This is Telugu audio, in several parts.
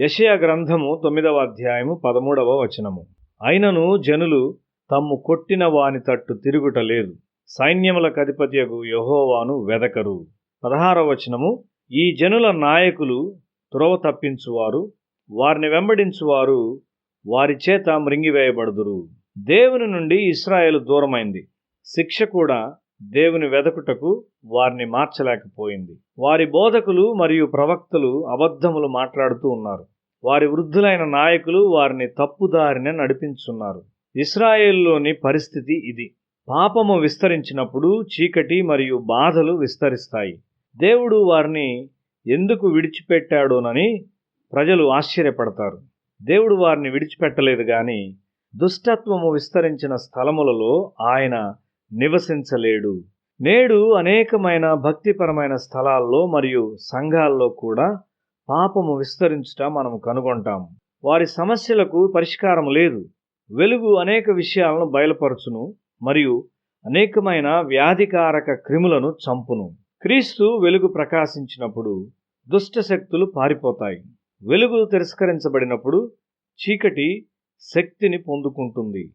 యెషయా గ్రంథము తొమ్మిదవ అధ్యాయము పదమూడవ వచనము. అయినను జనులు తమ్ము కొట్టిన వాని తట్టు తిరుగుట లేదు. సైన్యముల కధిపతియగు యహోవాను వెదకరు. పదహారవ వచనము ఈ జనుల నాయకులు త్రోవ తప్పించువారు వారిని వెంబడించువారు వారి చేత మృంగివేయబడుదురు. దేవుని నుండి ఇస్రాయేల్ దూరమైంది. శిక్ష కూడా దేవుని వెదకుటకు వారిని మార్చలేకపోయింది. వారి బోధకులు మరియు ప్రవక్తలు అబద్ధములు మాట్లాడుతూ ఉన్నారు. వారి వృద్ధులైన నాయకులు వారిని తప్పుదారిన నడిపించున్నారు. ఇస్రాయేల్లోని పరిస్థితి ఇది. పాపము విస్తరించినప్పుడు చీకటి మరియు బాధలు విస్తరిస్తాయి. దేవుడు వారిని ఎందుకు విడిచిపెట్టాడోనని ప్రజలు ఆశ్చర్యపడతారు. దేవుడు వారిని విడిచిపెట్టలేదు కానీ దుష్టత్వము విస్తరించిన స్థలములలో ఆయన నివసించలేడు. నేడు అనేకమైన భక్తిపరమైన స్థలాల్లో మరియు సంఘాల్లో కూడా పాపము విస్తరించుట మనము కనుగొంటాం. వారి సమస్యలకు పరిష్కారం లేదు. వెలుగు అనేక విషయాలను బయలుపరచును మరియు అనేకమైన వ్యాధికారక క్రిములను చంపును. క్రీస్తు వెలుగు ప్రకాశించినప్పుడు దుష్ట శక్తులు పారిపోతాయి. వెలుగు తిరస్కరించబడినప్పుడు చీకటి శక్తిని పొందుకుంటుంది.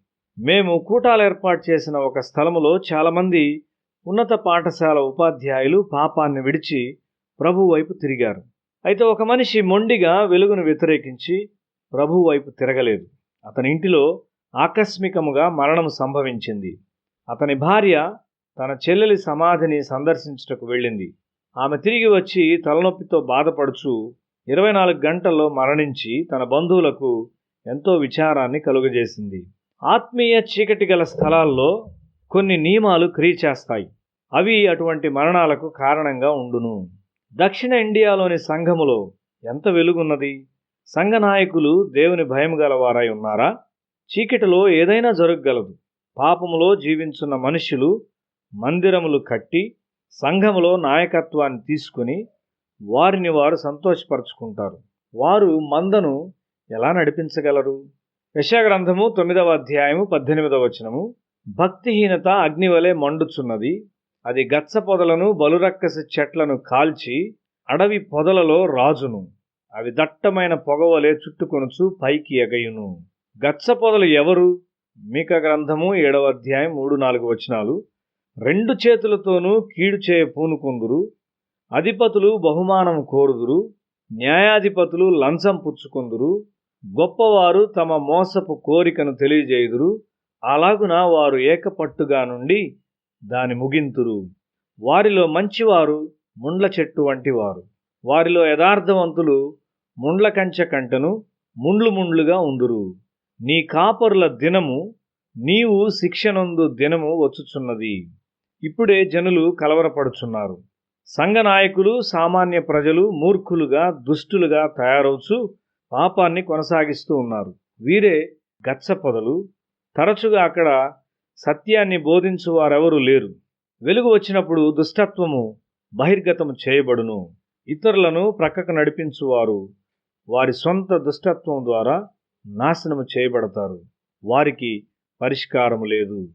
మేము కూటాలు ఏర్పాటు చేసిన ఒక స్థలములో చాలామంది ఉన్నత పాఠశాల ఉపాధ్యాయులు పాపాన్ని విడిచి ప్రభు వైపు తిరిగారు. అయితే ఒక మనిషి మొండిగా వెలుగును వ్యతిరేకించి ప్రభు వైపు తిరగలేదు. అతని ఇంటిలో ఆకస్మికముగా మరణం సంభవించింది. అతని భార్య తన చెల్లెలి సమాధిని సందర్శించుటకు వెళ్ళింది. ఆమె తిరిగి వచ్చి తలనొప్పితో బాధపడుచు ఇరవై నాలుగు గంటల్లో మరణించి తన బంధువులకు ఎంతో విచారాన్ని కలుగజేసింది. ఆత్మీయ చీకటి గల స్థలాల్లో కొన్ని నియమాలు క్రియ చేస్తాయి అవి అటువంటి మరణాలకు కారణంగా ఉండును. దక్షిణ ఇండియాలోని సంఘములో ఎంత వెలుగున్నది? సంఘ నాయకులు దేవుని భయం గలవారై ఉన్నారా? చీకటిలో ఏదైనా జరగగలదు. పాపములో జీవించున్న మనుషులు మందిరములు కట్టి సంఘములో నాయకత్వాన్ని తీసుకుని వారిని వారు సంతోషపరుచుకుంటారు. వారు మందను ఎలా నడిపించగలరు? యశాగ్రంథము తొమ్మిదవ అధ్యాయము పద్దెనిమిదవ వచనము. భక్తిహీనత అగ్నివలే మండుచున్నది. అది గచ్చ పొదలను బలురక్కసి చెట్లను కాల్చి అడవి పొదలలో రాజును. అవి దట్టమైన పొగవలే చుట్టుకొనుచు పైకి ఎగయును. గచ్చ పొదలు ఎవరు? మీక గ్రంథము ఏడవ అధ్యాయం మూడు నాలుగు వచనాలు. రెండు చేతులతోనూ కీడు చేయ పూనుకుందురు. అధిపతులు బహుమానం కోరుదురు. న్యాయాధిపతులు లంచం పుచ్చుకుందురు. గొప్పవారు తమ మోసపు కోరికను తెలియజేయుదురు. అలాగున వారు ఏకపట్టుగా నుండి దాని ముగింతురు. వారిలో మంచివారు ముండ్ల చెట్టు వంటివారు. వారిలో యథార్థవంతులు ముండ్ల కంచె కంటను ముండ్లు ముండ్లుగా ఉందురు. నీ కాపరుల దినము నీవు శిక్షనందు దినము వచ్చుచున్నది. ఇప్పుడే జనులు కలవరపడుచున్నారు. సంఘ నాయకులు సామాన్య ప్రజలు మూర్ఖులుగా దుష్టులుగా తయారవుచు పాపాన్ని కొనసాగిస్తూ ఉన్నారు. వీరే గచ్చపొదలు. తరచుగా అక్కడ సత్యాన్ని బోధించు వారెవరూ లేరు. వెలుగు వచ్చినప్పుడు దుష్టత్వము బహిర్గతము చేయబడును. ఇతరులను ప్రక్కకు నడిపించువారు వారి సొంత దుష్టత్వం ద్వారా నాశనము చేయబడతారు. వారికి పరిష్కారము లేదు.